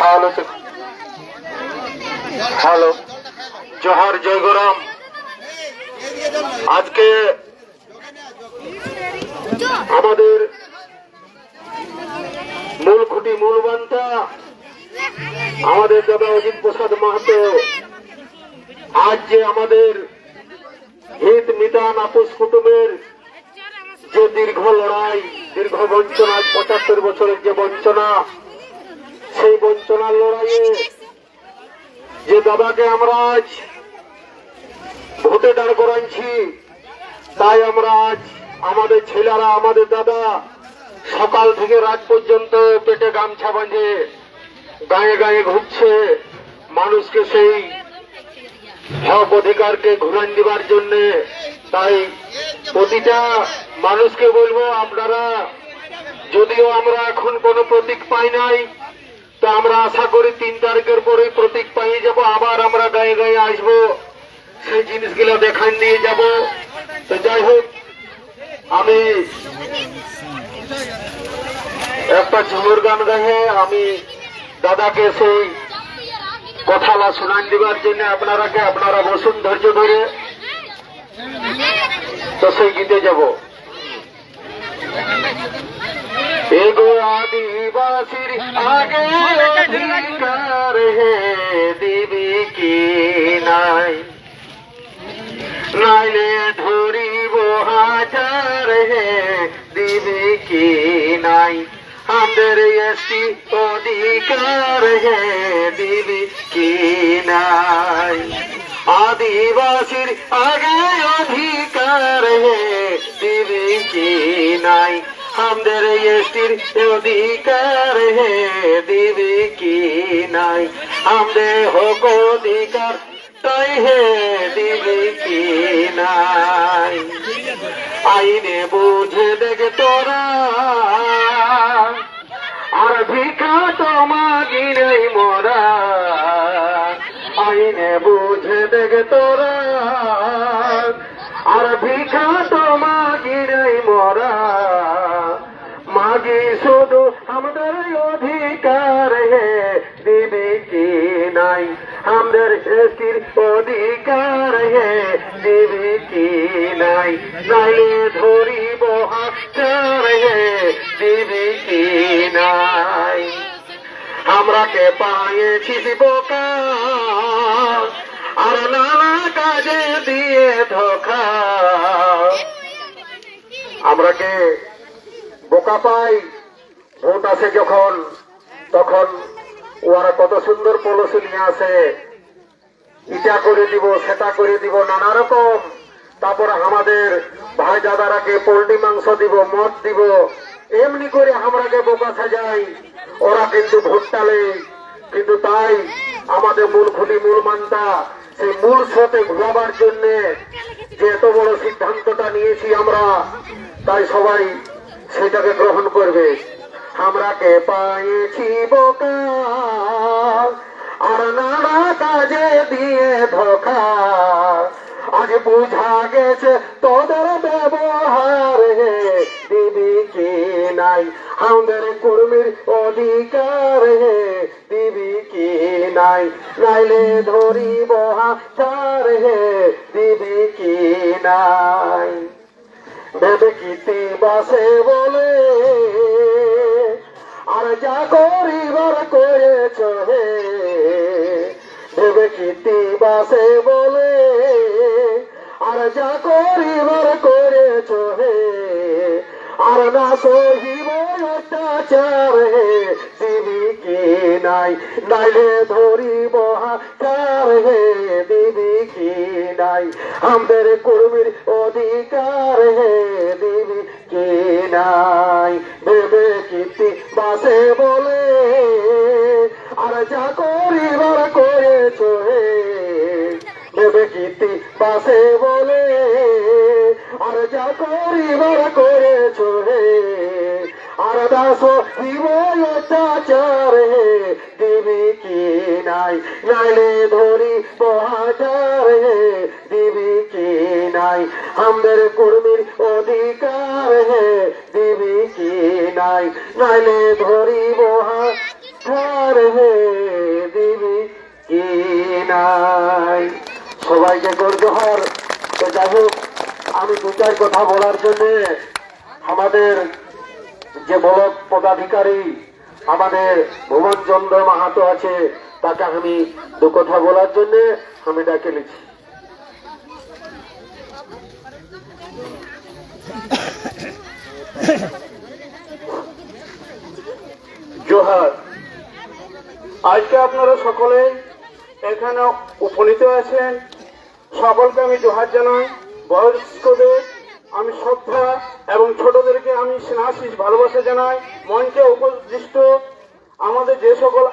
Hello hello Johar জয় গরম আজকে আমাদের মূল খুঁটি মূল বান্তা। আমাদের দাদা অজিত প্রসাদ মাহাতো। আজ যে আমাদের হিত মিতান আপোষ কুটুমের যে দীর্ঘ লড়াই, দীর্ঘ বঞ্চনা, পঁচাত্তর বছরের যে বঞ্চনা, সেই বঞ্চনার লড়াইয়ে যে দাদাকে আমরা আজ ভোটে দাঁড় করাইছি তাই আমরা আজ আমাদের ছেলেরা, আমাদের দাদা, সকাল থেকে রাত পর্যন্ত পেটে গামছা বাঁধে, গায়ে গায়ে ঘুরছে। মানুষকে সেই হক অধিকারকে ঘুরান দিবার জন্য তাই প্রতিটা মানুষকে বলব, আপনারা যদিও আমরা এখন কোনো প্রতীক পাই নাই, তো আমরা আশা করি তিন তারিখের পরে প্রতীক পাইয়ে যাব, আবার আমরা গায়ে গায়ে আসব, সেই জিনিসগুলো দেখান নিয়ে যাব। তো যাই হোক, আমি একটা ঝুমুর গান গায়ে আমি দাদাকে সেই কথালা শোনান দিবার জন্য আপনারাকে, আপনারা বসুন ধৈর্য ধরে। তো সেই গীতে যাব। এগো আদিবাসীর আগে অধিকার হে দিবি কি নাই? হাজার হে দিবি কি নাই? আমাদের এসি অধিকার হে দিবি কি নাই? আদিবাসীর আগে অধিকার হে দিবি কি নাই? আমাদের এসির অধিকার হে দিবি কি নাই? আমাদের হোক অধিকার তাই হে দিবি কি নাই? আইনে বুঝে দেখ তোরা। নাই নাইলে ধরিব দিবি কি নাই। আমরাকে পাইয়েছি বোকা আর নানা কাজে দিয়ে ধোকা। আমরাকে বোকা পাই? ভোট আছে যখন, তখন ওরা কত সুন্দর পলিসি নিয়ে আসে। ইটা করে দিব, সেটা করে দিব, নানা রকম। তারপর আমাদের ভাই দাদারাকে পোল্ট্রি মাংস দিব, মদ দিব। এমনি করে আমরা আমরাকে বোকা সাজাই ওরা কিন্তু ভোট টালে কিন্তু তাই আমাদের মূল খুঁটি মূল মানতা, সেই মূল স্রোতে ঘুরাবার জন্য যে এত বড় সিদ্ধান্তটা নিয়েছি আমরা, তাই সবাই সেটাকে গ্রহণ করবে। আমরা কে পাইছি বোকা, আর নানা কাজে দিয়ে ধোকা। আজ বুঝা গেছে তোদের ব্যবহার দিবি কি নাই? আমাদের কর্মীর অধিকার হে। দিবি কি নাই? নাইলে ধরিব হাজার হে। দিবি কি নাই? ভেবে কিতে বাসে বলে? আর যা করিবার করেছ হে। ভেবে কিতে বাসে বলে? আর যা করিবার করেছ আর না সহিব অত্যাচার হে দিবি নাই? নাইলে ধরিব হাজার হে দিবি কি নাই? আমাদের কর্মীর অধিকার হে দিবি কি নাই? ভেবে কীর্তি বাসে কীর্তি বাসে বলে, আর যা করিবার করেছ হে, আর দাস জীব অত্যাচার হে দিবি কি নাই? নাইলে ধরি বহাচার হে দিবি কি নাই? আমাদের কর্মীর অধিকার হে, দিবি কি নাই? নাইলে ধরি বহাচার হে দিবি কি নাই? সবাইকে গর্জহর তো যাই হোক, আমি দু চার কথা বলার জন্য আমাদের যে ব্লক পদাধিকারী আমাদের ভুবন চন্দ্র মাহাতো আছে, তাকে আমি দু কথা বলার জন্য আমি ডাকে নিচ্ছি। জোহার, আজকে আপনারা সকলে এখানে উপনীত আছেন। সকলকে আমি জোহার জানাই। বয়স্কদের আমি শ্রদ্ধা এবং ছোটদেরকে আমি স্নেহাশিস ভালোবাসা জানাই। মঞ্চে উপদিষ্ট আমাদের যে সকল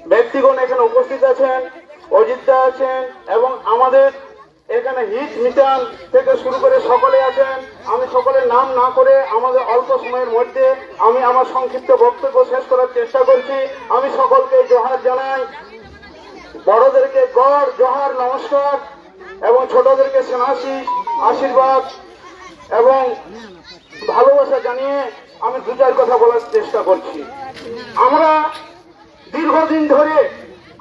ব্যক্তিগণ এখানে উপস্থিত আছেন অজিতদা আছেন এবং আমাদের এখানে হিট মিটান থেকে শুরু করে সকলে আছেন। আমি সকলের নাম না করে আমাদের অল্প সময়ের মধ্যে আমি আমার সংক্ষিপ্ত বক্তব্য শেষ করার চেষ্টা করছি। আমি সকলকে জোহার জানাই। বড়দেরকে গড়, জোহার, নমস্কার এবং ছোটদেরকে সেনাশিস আশীর্বাদ এবং ভালোবাসা জানিয়ে আমি দু কথা বলার চেষ্টা করছি। আমরা দীর্ঘদিন ধরে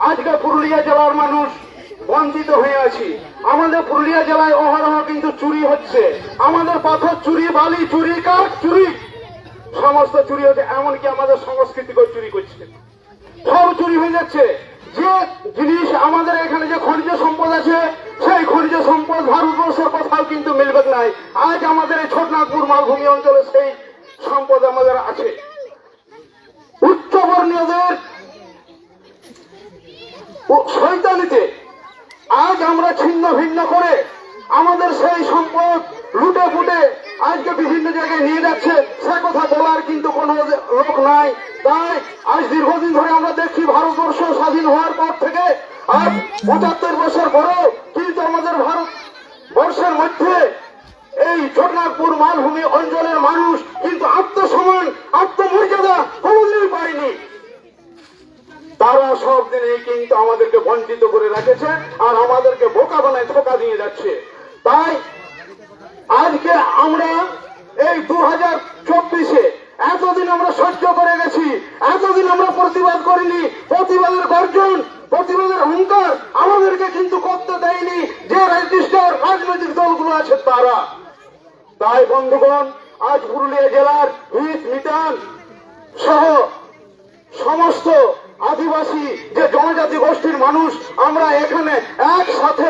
আজকে পুরুলিয়া জেলার মানুষ বঞ্চিত হয়ে আছি। আমাদের পুরুলিয়া জেলায় অহরহ কিন্তু চুরি হচ্ছে। আমাদের পাথর চুরি, বালি চুরি, কাঠ চুরি, সমস্ত চুরি হচ্ছে, এমনকি আমাদের সংস্কৃতিকেও চুরি করছে। সব চুরি হয়ে যাচ্ছে। যে জিনিস আমাদের এখানে যে খনিজ সম্পদ আছে, সেই খনিজ সম্পদ ভারতবর্ষের কোথাও কিন্তু মিলবে নাই। আজ আমাদের এই ছোটনাগপুর মালভূমি অঞ্চলে সেই সম্পদ আমাদের আছে। উচ্চবর্ণীয়দের শৈতানিতে আজ আমরা ছিন্ন ভিন্ন করে আমাদের সেই সম্পদ লুটে ফুটে আজকে বিভিন্ন জায়গায় নিয়ে যাচ্ছে, সে কথা বলার কিন্তু কোনো লোক নাই। তাই আজ দীর্ঘদিন ধরে আমরা দেখছি ভারতবর্ষ স্বাধীন হওয়ার পর থেকে আজ পঁচাত্তর বছর পরেও কিন্তু আমাদের ভারত বর্ষের মধ্যে এই ছোটনাগপুর মালভূমি অঞ্চলের মানুষ কিন্তু আত্মসম্মান, আত্মমর্যাদা কোনোদিনই পায়নি। তারা সব দিনেই কিন্তু আমাদেরকে বঞ্চিত করে রেখেছে আর আমাদেরকে বোকা বানায় ধোকা দিয়ে যাচ্ছে। তাই আজকে আমরা এই দু হাজার চব্বিশে এতদিন আমরা সহ্য করে গেছি, এতদিন আমরা প্রতিবাদ করিনি। প্রতিবাদের গর্জন, প্রতিবাদের হুঙ্কার আমাদেরকে কিন্তু করতে দেয়নি যে রেজিস্টার রাজনৈতিক দলগুলো আছে তারা। তাই বন্ধুগণ, আজ পুরুলিয়া জেলার হিত মিটান সহ সমস্ত আদিবাসী যে জনজাতি গোষ্ঠীর মানুষ, আমরা এখানে একসাথে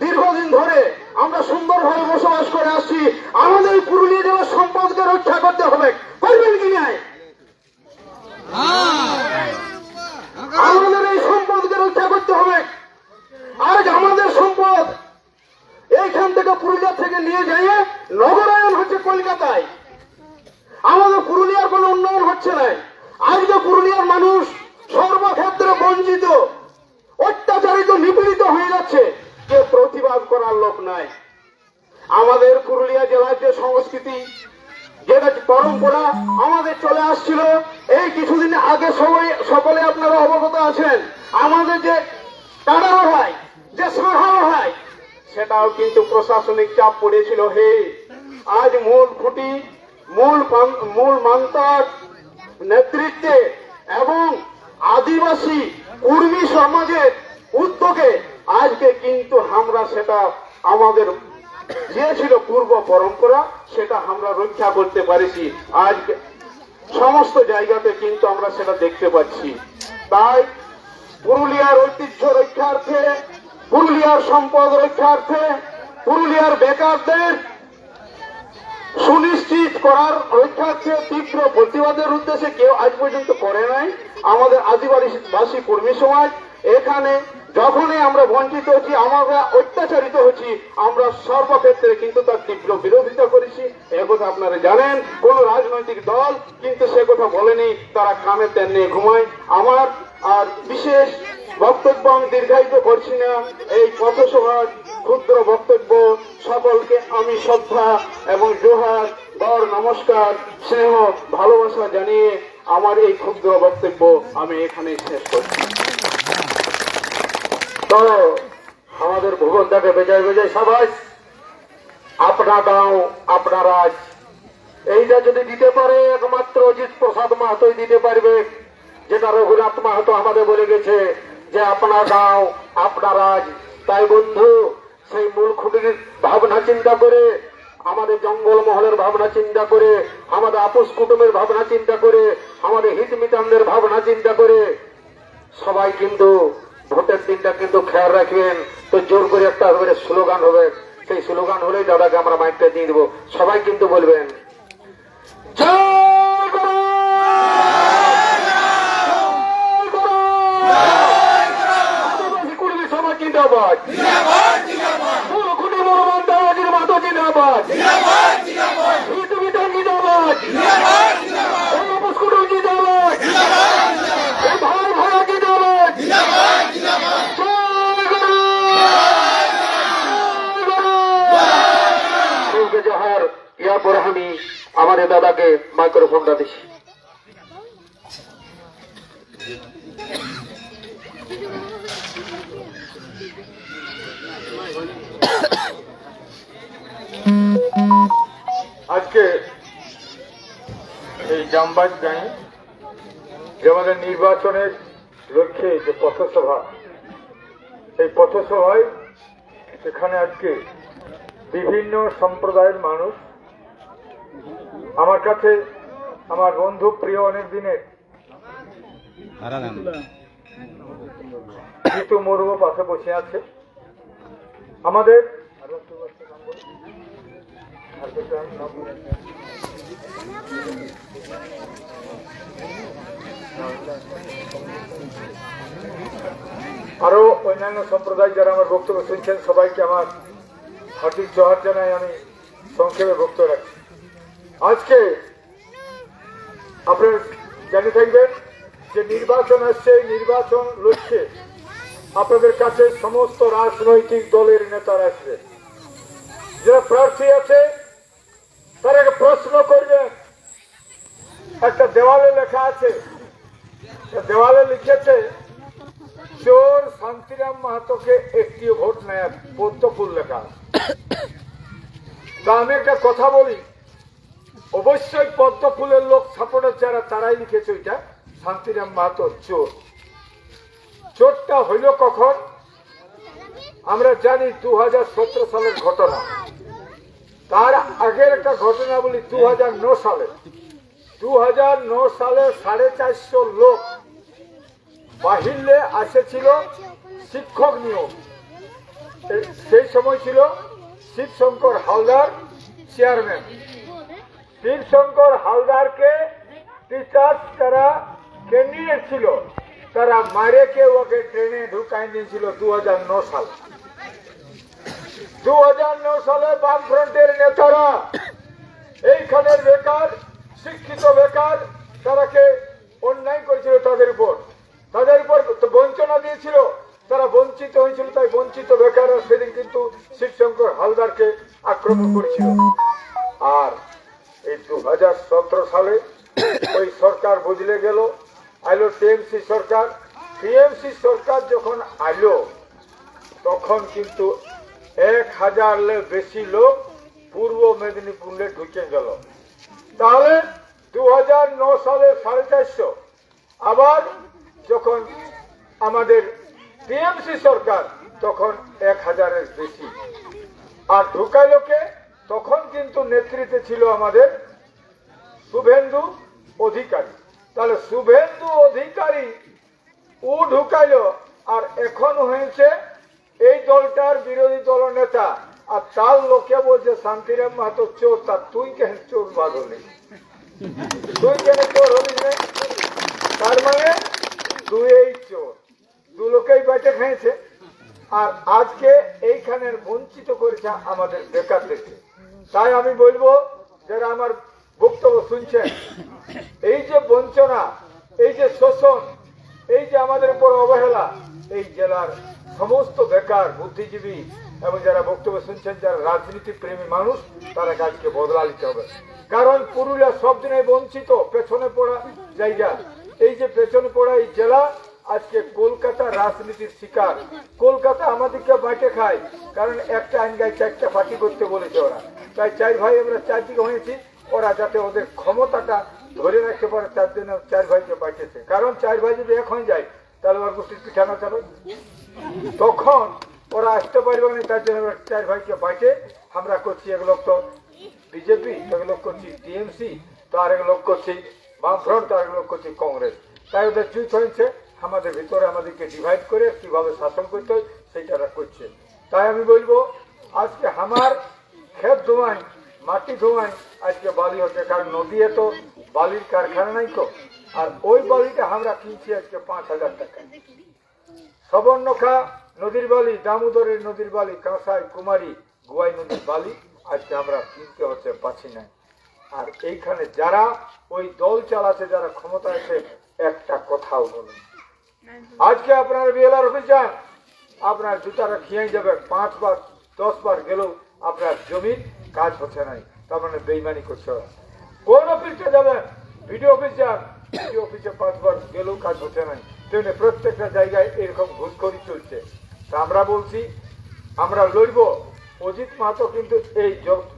দীর্ঘদিন ধরে আমরা সুন্দরভাবে বসবাস করে আসছি। আমাদের পুরুলিয়া জেলার সম্পদকে রক্ষা করতে হবে। করবেন কি নাই আমাদের এই সম্পদকে রক্ষা করতে হবে। আজ আমাদের সম্পদ এইখান থেকে পুরুলিয়া থেকে নিয়ে যাইয়ে নগরায়ন হচ্ছে কলকাতায়। আমাদের পুরুলিয়ার কোনো উন্নয়ন হচ্ছে না। আজকে পুরুলিয়ার মানুষ সর্বক্ষেত্রে বঞ্চিত অত্যাচারিত নিপীড়িত হয়ে যাচ্ছে কেউ প্রতিবাদ করার লোক নাই। আমাদের পুরুলিয়া জেলার যে সংস্কৃতি, যেটা পরম্পরা আমাদের চলে আসছিল, এই কিছুদিন আগে সবাই সকলে আপনারা অবগত আছেন। আমাদের যে টাকা হয় যে সাহায্য হয় সেটাও কিন্তু প্রশাসনিক চাপ পড়েছিল হে। আজ মূল খুঁটি, মূল মূল মান্তার নেতৃত্বে এবং আদিবাসী, কুর্মী সমাজের উদ্যোগে আজকে কিন্তু আমরা সেটা আমাদের যে ছিল পূর্ব পরম্পরা, সেটা আমরা রক্ষা করতে পারিছি। আজকে সমস্ত জায়গাতে কিন্তু আমরা সেটা দেখতে পাচ্ছি। তাই পুরুলিয়ার ঐতিহ্য রক্ষার্থে, পুরুলিয়ার সম্পদ রক্ষার্থে, পুরুলিয়ার বেকারদের সুনিশ্চিত করার রক্ষার্থে তীব্র প্রতিবাদের উদ্দেশ্যে কেউ আজ পর্যন্ত করে নাই। আমাদের আদিবাসী কর্মী সমাজ এখানে যখনই আমরা বঞ্চিত হচ্ছি, আমরা অত্যাচারিত হচ্ছি, আমরা সর্বক্ষেত্রে কিন্তু তার তীব্র বিরোধিতা করেছি। একথা আপনারা জানেন, কোন রাজনৈতিক দল কিন্তু সে কথা বলেনি, তারা কানে তেন নিয়ে ঘুমায়। আমার আর বিশেষ বক্তব্য আমি দীর্ঘায়িত করছি না। এই পথসভার ক্ষুদ্র বক্তব্য সকলকে আমি শ্রদ্ধা এবং জোহার, গড়, নমস্কার, স্নেহ, ভালোবাসা জানিয়ে আমার এই ক্ষুদ্র বক্তব্য আমি এখানে শেষ করছি। তো আমাদের ভূগোলটাকে বেজায় বেজায় সবাই, আপনা গাঁও আপনা রাজ। এইটা যদি দিতে পারে, একমাত্র অজিত প্রসাদ মাহাতোই দিতে পারবে যেটা রঘুনাথ মাহাতো আমাদের বলে গেছে যে আপনা গাঁও আপনা রাজ। তাই বন্ধু, সেই মূল খুঁটির ভাবনা চিন্তা করে, আমাদের জঙ্গল মহলের ভাবনা চিন্তা করে, আমাদের আপোষ কুটুমের ভাবনা চিন্তা করে, আমাদের হিত মিতানদের ভাবনা চিন্তা করে, সবাই কিন্তু ভোটের দিনটা কিন্তু খেয়াল রাখবেন। তো জোর করে একটা করে স্লোগান হবে। সেই স্লোগান হলেই দাদাকে আমরা মাইকটা দিয়ে দেবো। সবাই কিন্তু বলবেন জিন্দাবাদ মরমান দাদাজির জিন্দাবাদ। জিন্দাবাদ এই অবস কুটুম জিন্দাবাদ এই ভাই ভাইয়া জিন্দাবাদ জয় গুরু! শিবকে জোহার ইয়ার পরে আমি আমাদের দাদাকে মাইক্রোফোনটা দিছি আজকে এই জামবাজ গাঁয়ে যে আমাদের নির্বাচনের লক্ষ্যে যে পথসভা এই পথসভায় এখানে আজকে বিভিন্ন সম্প্রদায়ের মানুষ আমার কাছে আমার বন্ধু প্রিয় অনেক দিনের। জিতু মুর্মু পাশে বসে আছে। আমাদের আরও অন্যান্য সম্প্রদায় যারা আমার বক্তব্য শুনছেন সবাইকে আমার হার্দিক জোহার জানাই আমি সংক্ষেপে বক্তব্য রাখছি। আজকে আপনারা জানে থাকবেন যে নির্বাচন আসছে নির্বাচন লক্ষ্যে আপনাদের কাছে সমস্ত রাজনৈতিক দলের নেতারা আসবে। যারা প্রার্থী আছে তারাকে প্রশ্ন করবে একটা দেওয়ালে লেখা আছে। দেওয়ালে লিখেছে, চোর শান্তিরাম মাহাতোকে একটিও ভোট নেয় পদ্মফুল লেখা। তা আমি একটা কথা বলি অবশ্যই পদ্মফুলের লোক সাপোর্টার যারা তারাই লিখেছে ওইটা। শান্তিরাম মাহাতো চোর। চোরটা হইল কখন? আমরা জানি দু হাজার সতেরো সালের ঘটনা। তার আগের একটা ঘটনা বলি দু সালে। দু সালে সাড়ে চারশো লোক বাহিরে আসেছিল শিক্ষক নিয়োগ। সেই সময় ছিল শিবশঙ্কর হালদার চেয়ারম্যান শিবশঙ্কর হালদারকে টিচার্স তারা ক্যান্ডিডেট ছিল তারা মারেকে ওকে ট্রেনে ঢুকাই দিয়েছিল দু সালে। দু সালে বামফ্রন্টের নেতারা এইখানের বেকার, শিক্ষিত বেকার, তারাকে অন্যায় করেছিল তাদের উপর। তাদের উপর বঞ্চনা দিয়েছিল। তারা বঞ্চিত হয়েছিল, তাই বঞ্চিত বেকাররা সেদিন কিন্তু শিবশঙ্কর হালদারকে আক্রমণ করেছিল। আর এই দু হাজার সতেরো সালে ওই সরকার বদলে গেল, আইলো টিএমসি সরকার। টিএমসি সরকার যখন আইলো, তখন কিন্তু এক হাজারের বেশি লোক পূর্ব মেদিনীপুরে ঢুকে গেল। তাহলে দু সালে সাড়ে চারশো, আবার যখন আমাদের টিএমসি সরকার তখন এক হাজারের বেশি। আর ঢুকাইলোকে তখন কিন্তু নেতৃত্বে ছিল আমাদের শুভেন্দু অধিকারী। তাহলে শুভেন্দু অধিকারী ও ঢুকাইলো আর এখন হয়েছে এই দলটার বিরোধী দল নেতা। আর তার লোকে বলছে, শান্তিরাম মাহাতো চোর, তা তুই কেন চোর বাদ হলি তুই কেন চোর হলি তার মানে এই চোর। দু লোকেই বেটে খেয়েছে। আর আজকে এইখানের বঞ্চিত করেছে আমাদের বেকার বেকারদেরকে তাই আমি বলব যারা আমার বক্তব্য শুনছেন। এই যে বঞ্চনা, এই যে শোষণ, এই যে আমাদের উপর অবহেলা, এই জেলার সমস্ত বেকার, বুদ্ধিজীবী এবং যারা বক্তব্য শুনছেন, যারা রাজনীতি প্রেমী মানুষ, তারা কাজকে বদলা নিতে হবে। কারণ পুরুলিয়া সব দিনে বঞ্চিত, পেছনে পড়া জায়গা। এই যে পেছনে পড়া এই জেলা আজকে কলকাতা রাজনীতির শিকার। কলকাতা আমাদেরকে বাঁটে খায়, কারণ একটা আইন আইনগায় চারটা পার্টি করতে বলেছে ওরা। তাই চার ভাই আমরা চারদিকে হয়েছি, ওরা যাতে ওদের ক্ষমতাটা ধরে রাখতে পারে, তার জন্য চার ভাইকে বাঁচেছে কারণ চার ভাই যদি এক হয়ে যায়, তাহলে ওর গোষ্ঠীর পিঠা না চাবে তখন ওরা আসতে পারবে না, তার জন্য ওরা চার ভাইকে বাঁচে আমরা করছি এগুলো তো বিজেপি, এক লোক করছি টিএমসি, তো আর লোক করছি বামফ্রন্ট তো আর এগুলো করছি কংগ্রেস। তাই ওদের জুট হয়েছে। আমাদের ভিতরে আমাদেরকে ডিভাইড করে কীভাবে শাসন করতে হয়, সেইটা করছে। তাই আমি বলব, আজকে আমার ক্ষেত ধোঁয়ায়, মাটি ধোঁয়ায়, আজকে বালি হচ্ছে, কারণ নদী তো বালির কারখানা নাই তো। আর ওই বালিটা আমরা কিনছি আজকে পাঁচ হাজার টাকা সবর্ণখা নদীর বালি, দামোদরের নদীর বালি, কাঁসাই, কুমারী, গোয়াই নদীর বালি আজকে আমরা কিনতে হচ্ছে, পাচ্ছি না। আর এইখানে যারা ওই দল চালাচ্ছে যারা ক্ষমতা আছে, একটা কথাও বলুন। আজকে আপনার বিএলআর অফিস যান। আপনার জুতাটা খেয়ে যাবে। পাঁচবার দশ বার গেলেও আপনার জমির কাজ হচ্ছে নাই তার মানে বেইমানি করছে কোন অফিসে যাবেন? ভিডিও অফিস যান। ভিডিও অফিসে পাঁচবার গেলেও কাজ হচ্ছে নাই তেমনি প্রত্যেকটা জায়গায় এরকম ঘুষখড়ি চলছে। তা আমরা বলছি, আমরা লড়বো অজিত মাহাতো কিন্তু এই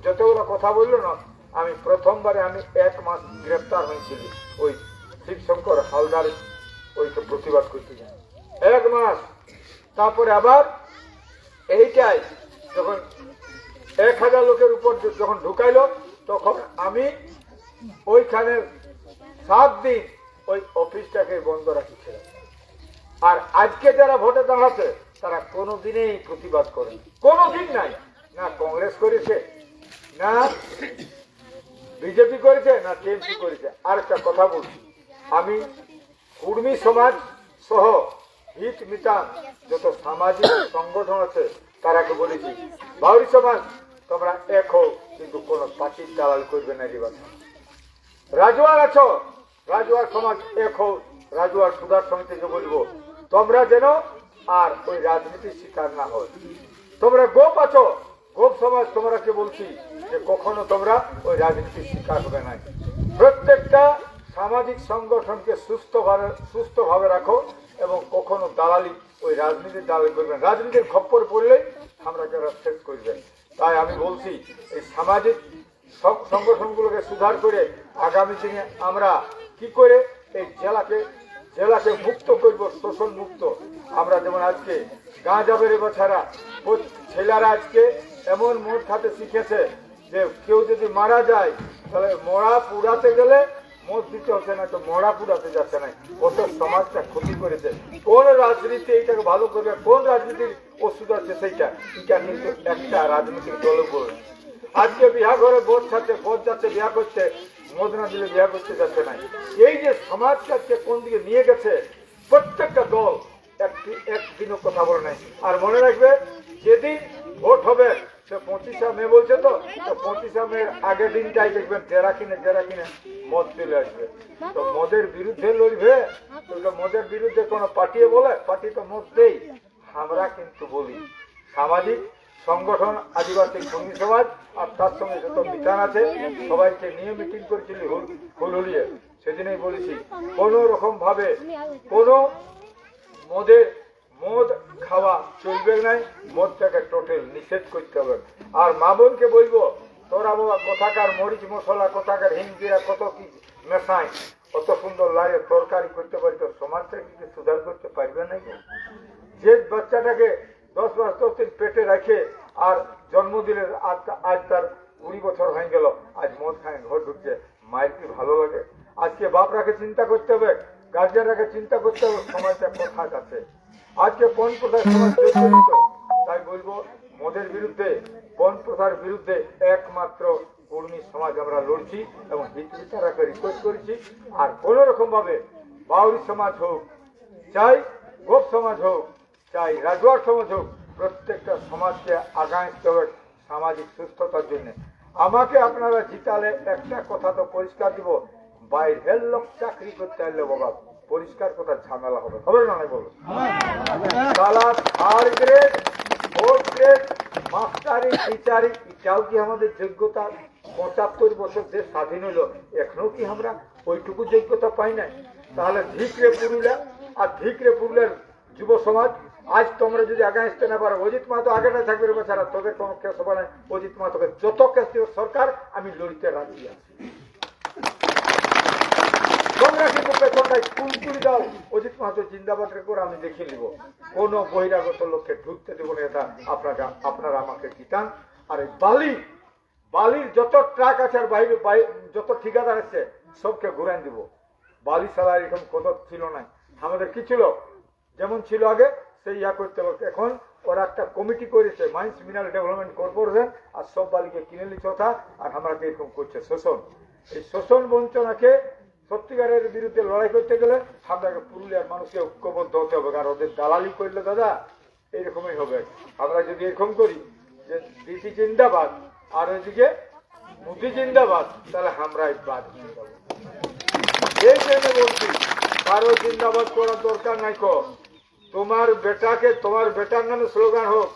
যতগুলো কথা বলল না, আমি প্রথমবারে আমি এক মাস গ্রেপ্তার হয়েছিল। ওই শিবশঙ্কর হালদার ওইকে প্রতিবাদ করতে যাই এক মাস। তারপরে আবার এইটাই, যখন এক হাজার লোকের উপর যখন ঢুকাইল, তখন আমি ওইখানে সাত দিন ওই অফিসটাকে বন্ধ রাখিছিলাম। আর আজকে যারা ভোটে দাঁড়াচ্ছে, তারা কোনো দিনেই প্রতিবাদ করে কোনো দিন নাই। না কংগ্রেস করেছে, না বিজেপি করেছে, না টিএমসি করেছে। আর একটা কথা বলছি। আমি কুর্মী সমাজ সহ হিত মিতান যত সামাজিক সংগঠন আছে, তারাকে বলেছি, বাউরি সমাজ, তোমরা এক হও, কিন্তু কোনো পার্টির দালাল করবে না বাছা রাজুয়ার আছো, রাজুয়ার সমাজ এক হোক রাজুয়ার সুধার সমিতিকে বলব, তোমরা যেন আর ওই রাজনীতির শিকার না হয় তোমরা গোপ আছো, গোপ সমাজ তোমরাকে বলছি যে কখনো তোমরা ওই রাজনীতির শিকার হবে না প্রত্যেকটা সামাজিক সংগঠনকে সুস্থভাবে সুস্থভাবে রাখো এবং কখনো দালালি, ওই রাজনীতির দালালি করবে না। রাজনীতির খপ্পর পড়লেই আমরা যারা শেষ করবেন তাই আমি বলছি, এই সামাজিক সব সংগঠনগুলোকে সুধার করে আগামী দিনে আমরা কি করে এই জেলাকে জেলাকে মুক্ত করব, শোষণ মুক্ত আমরা যেমন আজকে গাঁজা বেরোবো ছাড়া ছেলেরা আজকে এমন মদ খাতে শিখেছে যে কেউ যদি মারা যায়, তাহলে মরা পুরাতে গেলে দিতে হচ্ছে না, তো মরা পুরাতে যাচ্ছে না। কত সমাজটা ক্ষতি করেছে। কোন রাজনীতি এইটাকে ভালো করবে? কোন রাজনীতির ওষুধ আছে সেইটা? এটা কিন্তু একটা রাজনৈতিক দল বলে আজকে বিয়া ঘরে বোধ খাচ্ছে বোধ যাচ্ছে বিয়া করছে মদ না দিলে বিয়া করতে যাচ্ছে না। এই যে সমাজকে আজকে কোন দিকে নিয়ে গেছে, প্রত্যেকটা দল একটি একদিনও কথা বলে নাই। আর মনে রাখবে, যেদিন ভোট হবে পঁচিশা মে বলছে তো? পঁচিশা আগের দিনটাই দেখবেন কিনে মদ চলে আসবে। তো মদের বিরুদ্ধে লড়বে বিরুদ্ধে কোনো বলে? পার্টি তো মদ আমরা কিন্তু বলি, সামাজিক সংগঠন, আদিবাসী কর্মী সমাজ, আর তার সঙ্গে যত বিধান আছে, সবাইকে নিয়ে মিটিং করেছিল হুল- হুলহুলিয়ে সেদিনই বলেছি, কোনো রকম ভাবে কোনো মদের মদ খাওয়া চলবে নাই, মদটাকে টোটাল নিষেধ করতে হবে। আর মা বোনকে বলব, তোরা বাবা কোথাকার মরিচ মশলা, কোথাকার হিন্দিরা কত কি মেশায় কত সুন্দর লাগে তরকারি করতে পারি তো সমাজটাকে কি সুধার করতে পারবে না? যে বাচ্চাটাকে দশ মাস, দশ দিন পেটে রাখে, আর জন্ম দিলে আজ তার কুড়ি বছর হয়ে গেল, আজ মদ খায়, ঘর ঢুকছে, মায়ের কি ভালো লাগে? আজকে বাপরাকে চিন্তা করতে হবে গার্জেনরাকে চিন্তা করতে হবে, সমাজটা কোথায় আছে আজকে কোন কোথায় সমাজ তাই বলব, মদের বিরুদ্ধে, বন প্রথার বিরুদ্ধে একমাত্র কর্মী সমাজ আমরা লড়ছি এবং হিত বিচারাকে রিকোয়েস্ট করেছি। আর কোন রকম ভাবে বাউরি সমাজ হোক, চাই গোপ সমাজ হোক, চাই রাজওয়ার সমাজ হোক, প্রত্যেকটা সমাজকে আগামী সামাজিক সুস্থতার জন্য। আমাকে আপনারা জিতালে একটা কথা তো পরিষ্কার দিব বাইরের লোক চাকরি করতে আসলে বাবা পরিষ্কার কথা ঝামেলা হবে? হবে না সালা থার্ড গ্রেড ফোর্থ গ্রেড মাস্টারি টিচারি এটাও কি আমাদের যোগ্যতা? পঁচাত্তর বছর দেশ স্বাধীন হলো এখনও কি আমরা ওইটুকু যোগ্যতা পাই নাই? তাহলে ধিকরে পুরুলিয়া আর ধিকরে পুরুলিয়ার যুব সমাজ আজ তোমরা যদি আগে আসতে না পারো অজিত মাহাতো আগে না থাকবে বেচারা তোদের কোনো কেস হবে না। অজিত মাহাতোকে যত কেস সরকার আমি লড়িতে রাজি আছি। তোমরা কিন্তু পেছনটায় কুলকুলি দাও। অজিত মাহাতো জিন্দাবাদ রে করে আমি দেখে নিব কোন বহিরাগত লোককে ঢুকতে দেবো না এটা আপনারা আপনারা আমাকে জিতান আর এই বালি, বালির যত ট্রাক আছে আর বাইরে বাই- যত ঠিকাদার আছে, সবকে ঘুরান দিব। বালি সালা এরকম কত ছিল না। আমাদের কি ছিল? যেমন ছিল আগে, সেই ইয়া করতে হবে। এখন ওরা একটা কমিটি করেছে, মাইন্স মিনারেল ডেভেলপমেন্ট কর্পোরেশন, আর সব বালিকে কিনে নিচ্ছে আর আমাকে এরকম করছে শোষণ। এই শোষণ বঞ্চনাকে সত্যিকারের বিরুদ্ধে লড়াই করতে গেলে আপনাকে পুরুলিয়ার মানুষকে ঐক্যবদ্ধ হতে হবে আর ওদের দালালি করলে দাদা এইরকমই হবে। আমরা যদি এরকম করি যে দিদি জিন্দাবাদ আর ওইদিকে মুদি জিন্দাবাদ, তাহলে আমরাই বাদ এই জন্য বলছি, কারও জিন্দাবাদ করার দরকার নাই কো। তোমার বেটাকে, তোমার বেটার নামে স্লোগান হোক,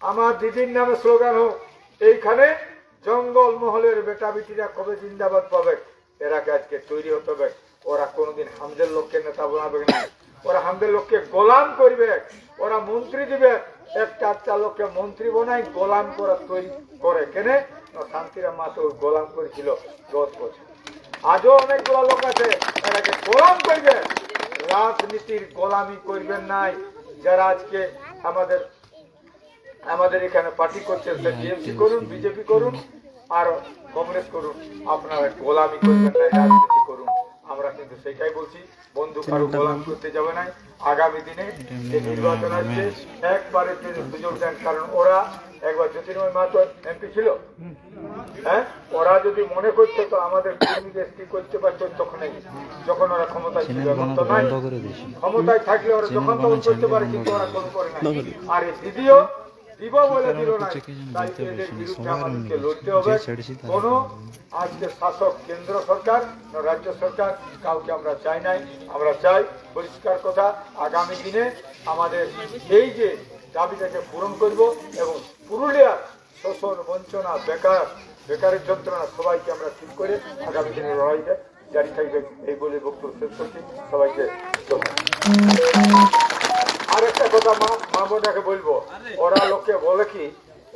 আমার দিদির নামে স্লোগান হোক, এইখানে জঙ্গল মহলের বেটা বিটিরা কবে জিন্দাবাদ পাবে? এরাকে আজকে তৈরি হতে হবে। ওরা কোনোদিন হামদের লোককে নেতা বানাবে না। ওরা হামদের লোককে গোলাম করবে। ওরা মন্ত্রী দিবে। একটা একটা লোককে মন্ত্রী বানাই গোলাম করা তৈরি করে। কেনে? শান্তিরা মা তো গোলাম করেছিল দশ বছর। আজও অনেকগুলো লোক আছে, এরাকে গোলাম করবে। রাজনীতির গোলামি করবেন নাই। যারা আজকে আমাদের আমাদের এখানে পার্টি করছে, সে টিএমসি করুন বিজেপি করুন আর কংগ্রেস করুন আপনারা গোলামি করবেন না রাজনীতি করুন। আমরা কিন্তু সেটাই বলছি বন্ধু কারও গোলাম করতে যাবে না আগামী দিনে যে নির্বাচন আসছে একবারে যদি সুযোগ দেন কারণ ওরা একবার জ্যোতির্ময় মাহাতো এমপি ছিল। হ্যাঁ? ওরা যদি মনে করতো তো আমাদের কর্মীদের কি করতে পারতো তখন যখন ওরা ক্ষমতায় ছিল এখন তো নাই ক্ষমতায় থাকলে ওরা যখন তখন করতে পারে কিন্তু ওরা কোনো করে না। আর এই দিদিও দিব বলে দিল না তাই এদের বিরুদ্ধে আমাদেরকে লড়তে হবে। কোন আজকে শাসক কেন্দ্র সরকার না রাজ্য সরকার কাউকে আমরা চাই নাই। আমরা চাই পরিষ্কার কথা আগামী দিনে আমাদের এই যে দাবিটাকে পূরণ করব এবং পুরুলিয়ার শোষণ বঞ্চনা বেকার বেকারের যন্ত্রণা সবাইকে আমরা ঠিক করে আগামী দিনের লড়াইতে জারি থাকবে। এই বলে বক্তব্য শেষ করছি। সবাইকে ধন্যবাদ। একটা কথা মা মা বোনটাকে বলব। ওরা লোককে বলে কি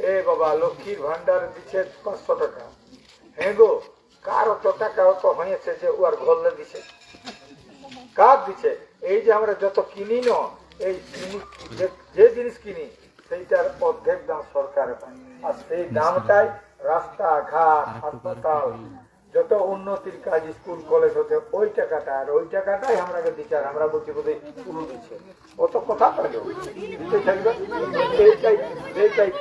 এ বাবা লক্ষ্মীর ভান্ডার দিচ্ছে পাঁচশো টাকা। হ্যাঁ গো কার অত টাকা অত হয়েছে যে ওর ঘরলে দিছে? কার দিছে? এই যে আমরা যত কিনি ন এই জিনিস যে- যে জিনিস কিনি সেইটার অর্ধেক দাম সরকারে পায়। আর সেই দামটাই রাস্তাঘাট হাসপাতাল যত উন্নতির কাজ স্কুল, কলেজ হতে ওই টাকাটা আর ওই টাকাটাই আমরাকে আর আমরা বলছি বোধহয় পুরো দিচ্ছে। অত কথা থাকবে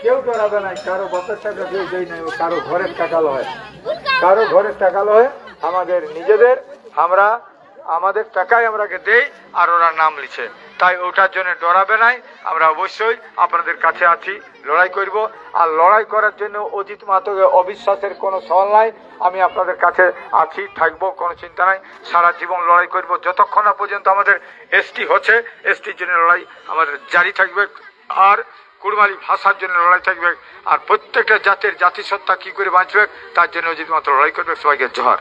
কেউ? ডরাবে না কারও বাপের টাকা কেউ দেয় নাই, কারও ঘরের টাকা লয়। কারও ঘরের টাকা লয়, আমাদের নিজেদের, আমরা, আমাদের টাকাই আমরাকে দেই আর ওরা নাম লিছে তাই ওটার জন্য ডরাবে নাই। আমরা অবশ্যই আপনাদের কাছে আছি, লড়াই করব। আর লড়াই করার জন্য অজিত মাহাতোকে অবিশ্বাসের কোনো সওয়াল নাই। আমি আপনাদের কাছে আছি, থাকব, কোনো চিন্তা নাই। সারা জীবন লড়াই করব। যতক্ষণ না পর্যন্ত আমাদের এসটি হচ্ছে, এসটির জন্য লড়াই আমাদের জারি থাকবে। আর কুড়মালি ভাষার জন্য লড়াই থাকবে। আর প্রত্যেকটা জাতির জাতিসত্তা কি করে বাঁচবে, তার জন্য অজিত মাত্র লড়াই করবে। সবাইকে জোহার।